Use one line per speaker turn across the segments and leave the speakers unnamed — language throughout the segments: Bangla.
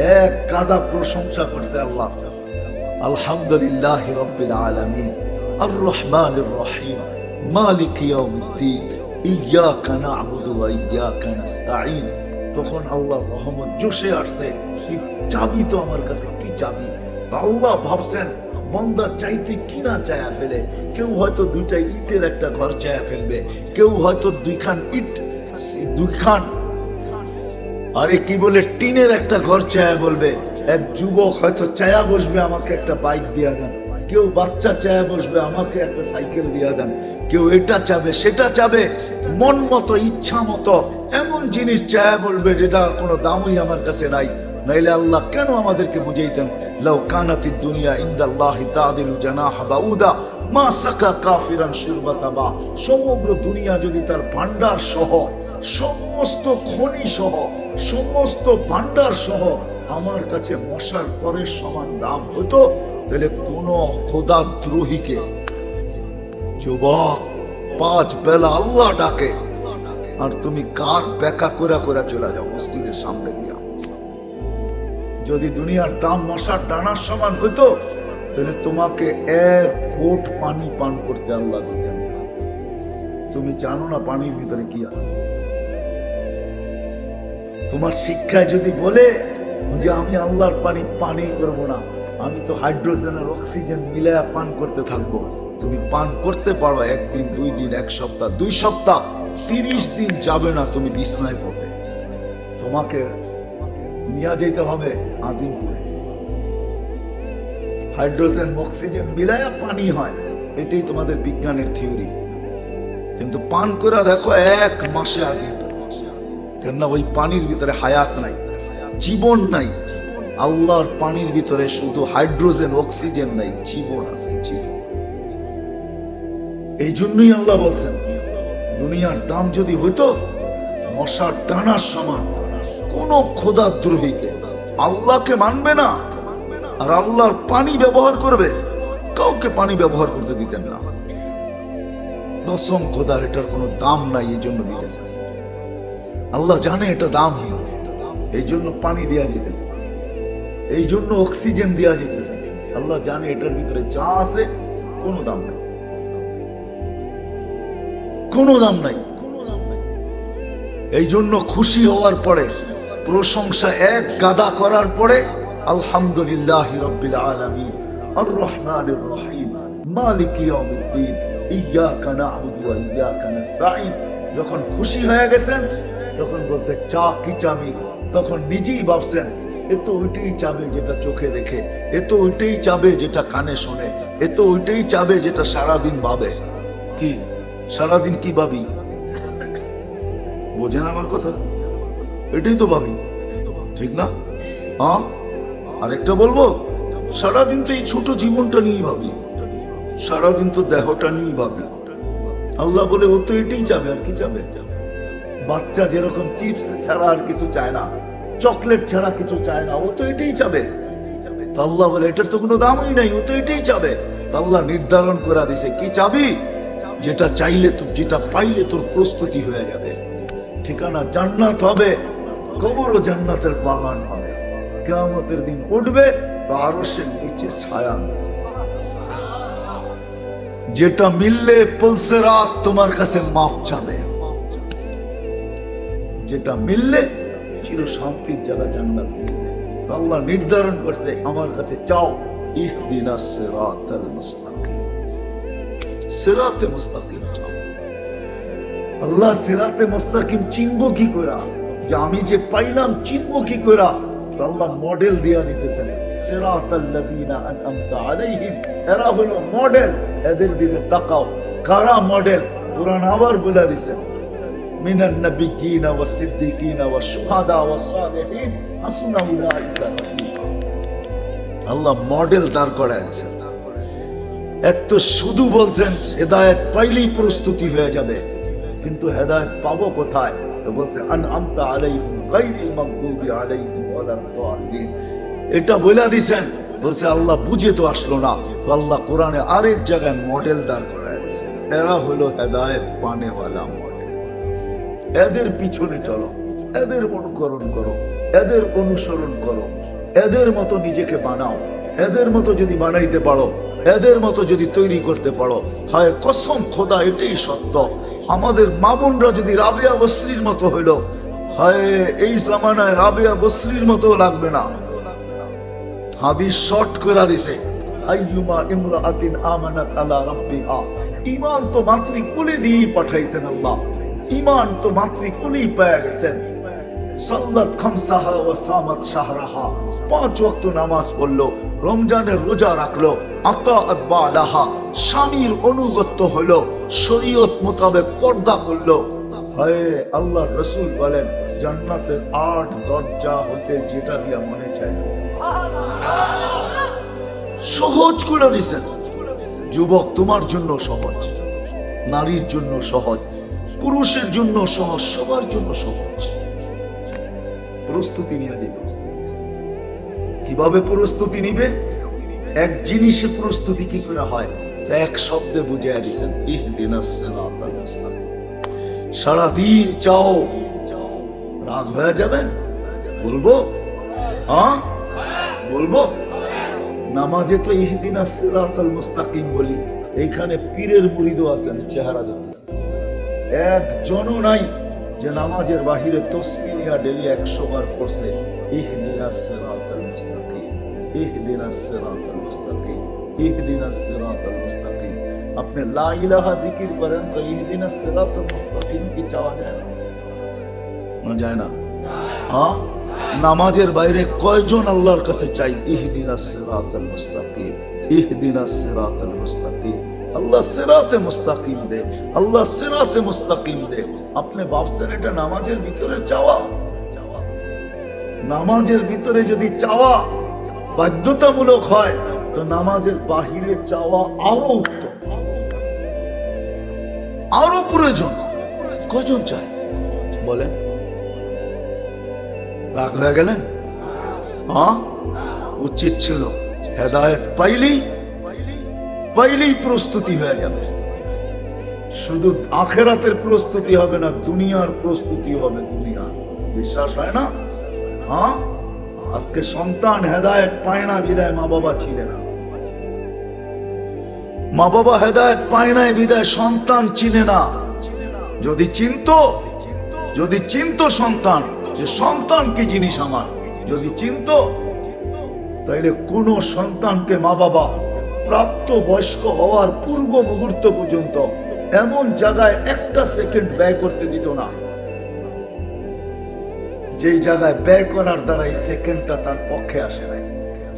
এক কাদা প্রশংসা করছে আল্লাহ। আলহামদুলিল্লাহ রব্বিল আলামিন। আর রহিম। মালিক ইয়াউমিদ্দিন। ইয়াকা না'বুদু ওয়া ইয়াকা নাস্তাঈন। তখন আল্লাহ রহমত জোশে আসছে। এই চাবি তো আমার কাছে, কি চাবি? আল্লাহ ভাবছেন মন্দা চাইতে কি না চায়া ফেলে? কেউ হয়তো দুইটা ইটের একটা ঘর চায়া ফেলবে। কেউ হয়তো দুইখান ইট, দুইখান আরে কি বলে, টিনের একটা ঘর চায়া বলবে। এক যুবক হয়তো চায়া বসবে আমাকে একটা বাইক দিয়া দেন। কেউ বাচ্চা চায়া বসবে আমাকে একটা সাইকেল দিয়া দেন। কেউ এটা চাবে, সেটা চাবে। মন মতো, ইচ্ছা মতো, এমন জিনিস চায়া বলবে যেটা কোনো দামই আমার কাছে নাই। নাইলে আল্লাহ কেন আমাদেরকে বুঝাইতেন? লাউ কানাতি দুনিয়া ইন্দাল্লাহি তাদিলু জানাহা বাউদা, মা সাকা কাফিরান শুরবাতা বা। সমগ্র দুনিয়া যদি তার ভান্ডার সহ, সমস্ত খনি সহ সমস্ত ভান্ডার সহ আমার কাছে মশার পরের সমান দাম হতো, তাহলে কোন খোদা দ্রোহীকে যুবক, পাঁচ বেলা আল্লাহ ডাকে, আর তুমি কার বেকা চলে যাও, মসজিদের সামনে দিয়া যদি দুনিয়ার দাম মশার ডানার সমান হতো, তাহলে তোমাকে এক কোট পানি পান করতে আল্লাহ দিতেন। তুমি জানো না পানির ভিতরে কি আছে তোমার শিক্ষায় যদি বলে যে আমি আল্লাহর পানি পানি করব না, আমি তো হাইড্রোজেন আর অক্সিজেন মিলায়া পান করতে থাকব। তুমি পান করতে পারো একদিন, দুই দিন, এক সপ্তাহ, দুই সপ্তাহ, তিরিশ দিন যাবে না তুমি বিছনায় পড়বে তোমাকে নিয়ে যেতে হবে আজিমপুরে। হাইড্রোজেন, অক্সিজেন মিলায়া পানি হয়, এটাই তোমাদের বিজ্ঞানের থিওরি। কিন্তু পান করা দেখো এক মাসে আজিম। কেননা ওই পানির ভিতরে হায়াত নাই, জীবন নাই। আল্লাহর পানির ভিতরে শুধু হাইড্রোজেন, অক্সিজেন নাই, জীবন আছে, জীবন। এই জন্যই আল্লাহ বলছেন, দুনিয়ার দাম যদি হইতো, মশার টানার সমান। কোন খোদাদ্রোহীকে আল্লাহকে মানবে না, আর আল্লাহর পানি ব্যবহার করবে, কাউকে পানি ব্যবহার করতে দিতেন না। দশম খোদার এটার কোনো দাম নাই, এই জন্য দিতেছে আল্লাহ জানে এটা দামহীন এই জন্য পানি দেওয়া যেতেছে। এই জন্য অক্সিজেন দেওয়া যেতেছে। আল্লাহ জানে এটার ভিতরে যা আছে, কোনো দাম নাই। কোনো দাম নাই। এই জন্য খুশি হওয়ার পরে, প্রশংসা এক, গাদা করার পরে, আলহামদুলিল্লাহ রব্বিল আলামিন আর রহিম মালিক ইয়াউমিদ্দিন ইয়াকা না'বুদু ওয়া ইয়াকা যখন খুশি হয়ে গেছেন তখন বলছে, চা কি চাবি তখন নিজেই ভাবছেন, এ তো ওইটাই চাবে যেটা চোখে দেখে, এ তো ওইটাই চাবে যেটা কানে শোনে, এ তো ওইটাই চাবে যেটা সারাদিন ভাবে। কি? সারাদিন কি ভাবি? বোঝেন আমার কথা? এটাই তো ভাবি। ঠিক না? হ্যাঁ আরেকটা বলব? সারাদিন তো এই ছোট জীবনটা নিয়েই ভাবি। সারাদিন তো দেহটা নিয়েই ভাবি। আল্লাহ বলে, ও তো এটাই চাবে, আর কি চাবে? বাচ্চা যেরকম চিপস ছাড়া আর কিছু চায় না, চকলেট ছাড়া কিছু চায় না, ও তো এটাই চাবে। তো আল্লাহ বলে, এটার তো কোনো দামই নাই, ও তো এটাই চাবে। তো আল্লাহ নির্ধারণ করে দিছে, কি চাবি? যেটা চাইলে তো, যেটা পাইলে তোর প্রস্তুতি হয়ে যাবে। ঠিকানা জান্নাত হবে, কবরও জান্নাতের বাগান হবে। কেয়ামতের দিন উঠবে তো আরও সে নিচে ছায়া যেটা মিললে পলসে রাত তোমার কাছে মাপ চাবে। যেটা মিললে চির শান্তির জায়গা জান্নাত। আল্লাহ নির্ধারণ করছে, আমার কাছে চাও। ইহদিনা সিরাতাল মুস্তাকিম। সিরাতে মুস্তাকিম। চাও আল্লাহ সিরাতে মুস্তাকিম চিনবো কি যে আমি যে পাইলাম চিনবো কি করা আল্লাহ মডেল দিয়া দিতেছেন। সিরাতাল্লাযীনা আনআমতা আলাইহিম। এরা হলো মডেল এদের দিকে তাকাও। কারা মডেল কোরআন আবার বলে দিছেন من النبيين والصديقين والشهداء والصالحين حسن أولئك رفيقا আল্লাহ মডেল দাঁড় করায় দিয়েছেন এক তো শুধু বলছেন হেদায়েত পাইলেই প্রস্তুতি হয়ে যাবে কিন্তু হেদায়েত পাবো কোথায় তো বলছে আন আমতা আলাইহিম গায়রিল মাগদুবি আলাইহিম ওয়ালাদ দাল্লিন এটা বলে দিছেন বলছে আল্লাহ বুঝে তো আসলো না তো আল্লাহ কোরআনে আরেক জায়গায় মডেল দাঁড় করায় দিয়েছে এরা হলো হেদায়েত পানেওয়ালা মডেল এদের পিছনে চলো, এদের অনুকরণ করো, এদের অনুসরণ করো, এদের মতো নিজেকে বানাও, এদের মতো যদি বানাইতে পারো, এদের মতো যদি তৈরি করতে পারো, হয় কসম, খোদা, এটাই সত্য। আমাদের মা বোনরা যদি রাবেয়া বসরির মতো হইল, হয়, এই জামানায় রাবেয়া বসরির মতো লাগবে না। হাদিস শর্ট করে দিছে আইয়ুমা ইমরাআতিন আমানাত আলা রাব্বিহা। ঈমান তো মাতৃ কুলে দিয়ে পাঠাইছেন আল্লাহ। ঈমান তো মাতৃ কুলেই পেয়ে গেছেন। সাল্লাত খামসাহা ওয়া সামাত শাহরাহা। পাঁচ ওয়াক্ত নামাজ পড়ল, রমজানের রোজা রাখল আতা আদবালাহা স্বামীর অনুগত্য হলো, শরীয়ত মোতাবেক পর্দা করল। হায় আল্লাহ রসুল বলেন, জান্নাতের আট দরজা হতে যেটা দিয়া মনে চায়। সহজ করে দিছেন। যুবক তোমার জন্য সহজ, নারীর জন্য সহজ। পুরুষের জন্য সহজ, সবার জন্য সহজ। প্রস্তুতি নিয়ে দিবে কীভাবে প্রস্তুতি নিবে? এক জিনিসে প্রস্তুতি কি করে হয়? এক শব্দে ইহদিনাস সিরাতাল মুস্তাকিম। সারাদিন চাও, রাগ হয়ে যাবেন? বলব? হ্যাঁ? বলব? নামাজে তো ইহদিনা সিরাতাল মুস্তাকিম বলি, এইখানে পীরের মুরিদও আছেন, চেহারা দেখতেছে একজনও নাই যে নামাজের বাহিরে তসবি নিয়া ডেলি একশো বার করছে ইহদিনা সিরাতাল মুস্তাকিম, ইহদিনা সিরাতাল মুস্তাকিম, ইহদিনা সিরাতাল মুস্তাকিম। আপনি লা ইলাহা জিকির করেন তো ইহদিনা সিরাতাল মুস্তাকিম কি চাওয়া যায় না? না যায় না। হ্যাঁ? নামাজের বাইরে কয়জন আল্লাহর কাছে চাই? ইহদিনা সিরাতাল মুস্তাকিম, ইহদিনা সিরাতাল মুস্তাকিম। আল্লাহ সিরাতে মুস্তাকিম দে, আল্লাহ সিরাতে মুস্তাকিম দে। আপনি ভাবছেন এটা নামাজের ভিতরে চাওয়া? নামাজের ভিতরে যদি চাওয়া বাধ্যতামূলক হয়, তো নামাজের বাহিরে চাওয়া আরও উত্তম। আরও প্রয়োজন। কজন চায়? বলেন। রাগ হয়ে গেলেন? হ্যাঁ? উচিত ছিল হেদায়ত পাইলেই পাইলেই প্রস্তুতি হয়ে যাবে শুধু আখেরাতের প্রস্তুতি হবে না, দুনিয়ার প্রস্তুতি হবে দুনিয়ার। বিশ্বাস হয় না? হ্যাঁ? আজকে সন্তান হেদায়ত পায় না, বিদায় মা বাবা ছিলেন না। মা বাবা হেদায়ত পায় না বিদায় সন্তান চিনে না। যদি চিনত যদি চিনত সন্তান, যে সন্তান কি জিনিস আমার? যদি চিনত, তাইলে কোন সন্তানকে মা বাবা প্রাপ্ত বয়স্ক হওয়ার পূর্ব মুহূর্ত পর্যন্ত এমন জায়গায় একটা সেকেন্ড ব্যয় করতে দিত না। যেই জায়গায় ব্যয় করার দ্বারা এই সেকেন্ডটা তার পক্ষে আসে নাই।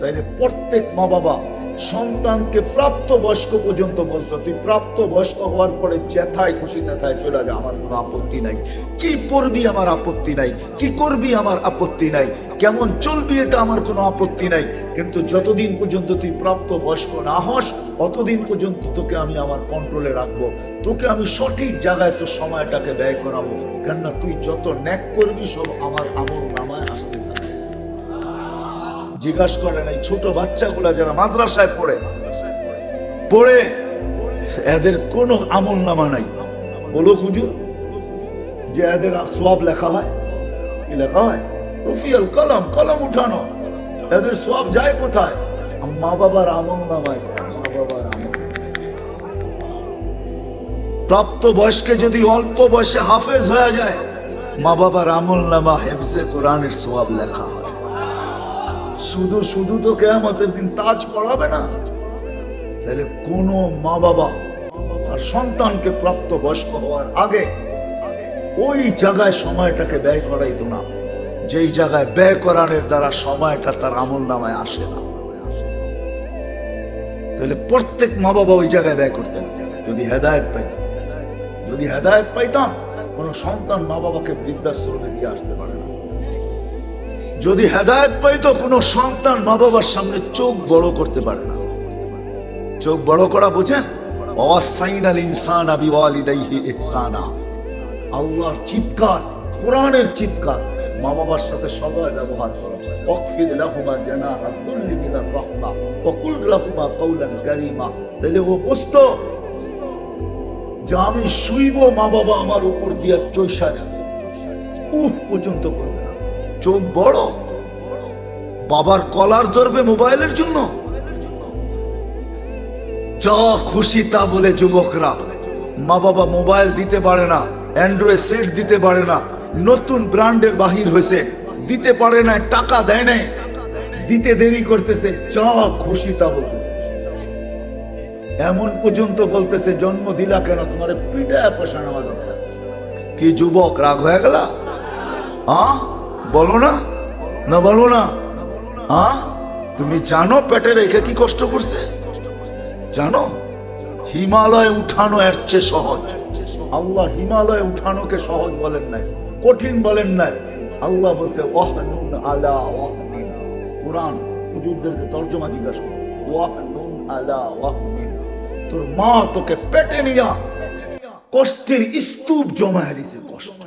তাইলে প্রত্যেক মা বাবা সন্তানকে প্রাপ্ত বয়স্ক পর্যন্ত বলতো তুই প্রাপ্ত বয়স্ক হওয়ার পরে যেথায় খুশি তেথায় চলে যা, আমার কোনো আপত্তি নাই। কি পড়বি আমার আপত্তি নাই, কি করবি আমার আপত্তি নাই, কেমন চলবি এটা আমার কোনো আপত্তি নাই। কিন্তু যতদিন পর্যন্ত তুই প্রাপ্ত বয়স্ক না হস অতদিন পর্যন্ত তোকে আমি আমার কন্ট্রোলে রাখব। তোকে আমি সঠিক জায়গায় তোর সময়টাকে ব্যয় করাবো। কেননা তুই যত ন্যাক করবি, সব আমার আমল নামায় জিজ্ঞাসা করে নাই, ছোট বাচ্চাগুলা যারা মাদ্রাসায় পড়ে পড়ে, এদের কোনো আমল নামা নাই। বলো খুঁজু যে এদের সব লেখা হয়? কি লেখা হয়? রফিয়াল কলম কলম উঠানো। এদের সব যায় কোথায়? মা বাবার আমল নামায়। প্রাপ্ত বয়স্কে যদি অল্প বয়সে হাফেজ হয়ে যায় মা বাবার আমল নামা হেফজে কোরআনের সব লেখা হয়। শুধু শুধু তো কেয়ামতের দিন তাজ পড়াবে না। তাহলে কোন মা বাবা তার সন্তানকে প্রাপ্ত বয়স্ক হওয়ার আগে ওই জায়গায় সময়টাকে ব্যয় করাইতো না। যেই জায়গায় ব্যয় করানোর দ্বারা সময়টা তার আমল নামায় আসে না। তাহলে প্রত্যেক মা বাবা ওই জায়গায় ব্যয় করতেন। যদি হেদায়ত পাইতাম যদি হেদায়ত পাইতাম, কোন সন্তান মা বাবাকে বৃদ্ধাশ্রমে দিয়ে আসতে পারে না। যদি হেদায়ত পাইতো কোনো সন্তান মা বাবার সামনে চোখ বড় করতে পারে না। চোখ বড় করা বোঝেন? অসাইনাল ইনসান আবি ওয়ালিদাইহি ইহসানা। আল্লাহর চিৎকার, কোরআনের চিৎকার মা বাবার সাথে সদয় ব্যবহার করা ওয়াকফিদ লাহুমা জানাহা মিনার লাহুমা তাহলে ও বুঝত যে আমি শুইব মা বাবা আমার উপর দিয়া চৈসা যাবে উহ পর্যন্ত করবে। চোখ বড়। বাবার কলার ধরবে মোবাইলের জন্য। যা খুশি তা বলে যুবকরা মা বাবা মোবাইল দিতে পারে না, অ্যান্ড্রয়েড সেট দিতে পারে না, নতুন ব্র্যান্ডের বাহির হয়েছে, দিতে পারে না, টাকা দেয় নাই, দিতে দেরি করতেছে, যা খুশি তা বলতেছে। এমন পর্যন্ত বলতেছে, জন্ম দিলা কেন, তোমার পিঠা দরকার কি যুবক, রাগ হয়ে গেল? হ্যাঁ বলো না? না বলো না। হ্যাঁ তুমি জানো পেটে রেখে কি কষ্ট করছে? জানো? হিমালয় উঠানো এর চেয়ে সহজ। আল্লাহ হিমালয় উঠানোকে সহজ বলেন নাই, কঠিন বলেন নাই। আল্লাহ বলছে, ওয়াহনুন আলা ওয়াহনিন। কোরআন হুজুরদেরকে তর্জমা জিজ্ঞাসা করো, ওয়াহনুন আলা ওয়াহনিন? তোর মা তোকে পেটে নিয়া কষ্টের স্তূপ জমা দিছে, কষ্ট।